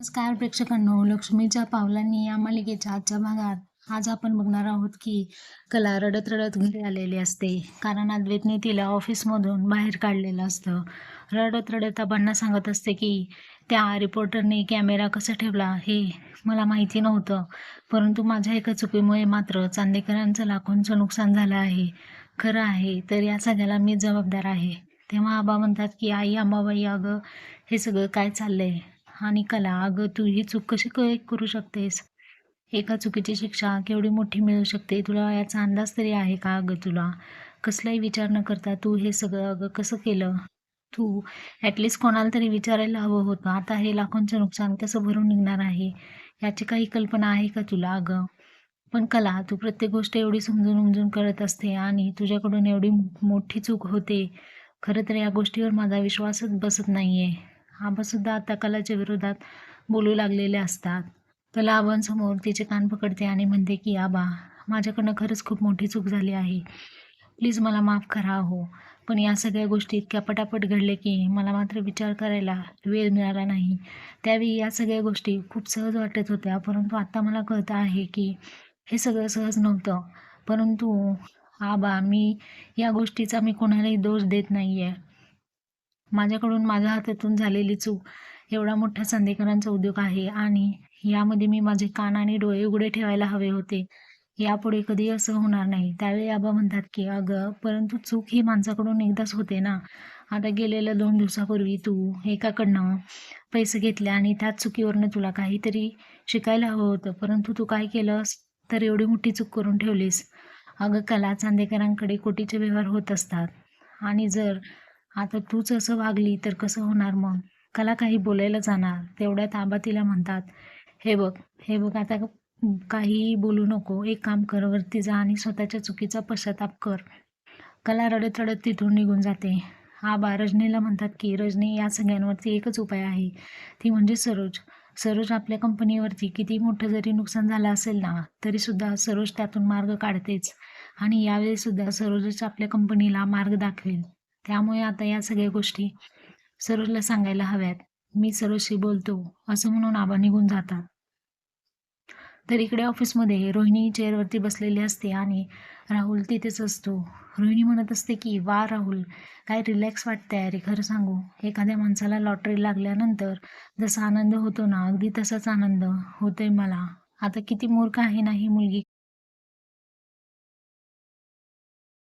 नमस्कार प्रेक्षकांनो. लक्ष्मीच्या पावलांनी या मालिकेच्या आजच्या भागात आज आपण बघणार आहोत की कला रडत रडत घरी आलेली असते. कारण अद्वैतने तिला ऑफिसमधून बाहेर काढलेलं असतं. रडत रडत आबांना सांगत असते की त्या रिपोर्टरने कॅमेरा कसा ठेवला हे मला माहिती नव्हतं. परंतु माझ्या एका चुकीमुळे मात्र चांदेकरांचं लाखोंचं नुकसान झालं आहे. खरं आहे तर या सगळ्याला मी जबाबदार आहे. तेव्हा आबा म्हणतात की आई आंबाबाई अगं हे सगळं काय चाललंय? आणि कला अगं तू ही चूक कशी क करू शकतेस? एका चुकीची शिक्षा केवढी मोठी मिळू शकते? तुला याचा अंदाज तरी आहे का अगं तुला? कसलाही विचार न करता तू हे सगळं अगं कसं केलं? तू ॲटलिस्ट कोणाला तरी विचारायला हवं होतं. आता हे लाखोंचं नुकसान कसं भरून निघणार आहे? याची काही कल्पना आहे का तुला अगं? पण कला तू प्रत्येक गोष्ट एवढी समजून उमजून करत असते आणि तुझ्याकडून एवढी मोठी चूक होते. खरं तर या गोष्टीवर माझा विश्वासच बसत नाही आहे आबासुद्धा आता कलाच्या विरोधात बोलू लागलेले असतात. कला आबांसमोर तिचे कान पकडते आणि म्हणते की आबा माझ्याकडनं खरंच खूप मोठी चूक झाली आहे. प्लीज मला माफ करा हो. पण या सगळ्या गोष्टी इतक्या पटापट घडले की मला मात्र विचार करायला वेळ मिळाला नाही. त्यावेळी या सगळ्या गोष्टी खूप सहज वाटत होत्या परंतु आत्ता मला कळतं आहे की हे सगळं सहज नव्हतं. परंतु आबा मी या गोष्टीचा मी कोणालाही दोष देत नाही आहे माझ्याकडून माझ्या हातातून झालेली चूक एवढा मोठा संदेकरांचा उद्योग आहे आणि यामध्ये मी माझे कान आणि डोळे उघडे ठेवायला हवे होते. यापुढे कधी असं होणार नाही. त्यावेळी आबा म्हणतात की अगं परंतु चूक ही माणसाकडून एकदाच होते ना? आता गेलेल्या दोन दिवसापूर्वी तू एकाकडनं पैसे घेतले आणि त्याच चुकीवरनं तुला काहीतरी शिकायला हवं होतं. परंतु तू काय केलंस? तर एवढी मोठी चूक करून ठेवलीस. अगं कला चांदेकरांकडे कोटीचे व्यवहार होत असतात. आणि जर आता तूच असं वागली तर कसं होणार मग? कला काही बोलायला जाणार तेवढ्यात आबा तिला म्हणतात. हे बघ हे बघ आता काहीही बोलू नको. एक काम कर वरती जा आणि स्वतःच्या चुकीचा पश्चाताप कर. कला रडत रडत तिथून निघून जाते. आबा रजनीला म्हणतात की रजनी या सगळ्यांवरती एकच उपाय आहे. ती म्हणजे सरोज. सरोज आपल्या कंपनीवरती किती मोठं जरी नुकसान झालं असेल ना तरीसुद्धा सरोज त्यातून मार्ग काढतेच. आणि यावेळीसुद्धा सरोजच आपल्या कंपनीला मार्ग दाखवेल. त्यामुळे आता या सगळ्या गोष्टी सरोजला सांगायला हव्यात. मी सरोजशी बोलतो असं म्हणून आबा निघून जातात. तर इकडे ऑफिसमध्ये रोहिणी चेअरवरती बसलेली असते आणि राहुल तिथेच असतो. रोहिणी म्हणत असते की वा राहुल काय रिलॅक्स वाटतंय? अरे खरं सांगू एखाद्या माणसाला लॉटरी लागल्यानंतर जसा आनंद होतो ना अगदी तसाच आनंद होतोय मला. आता किती मूर्ख आहे ना ही मुलगी.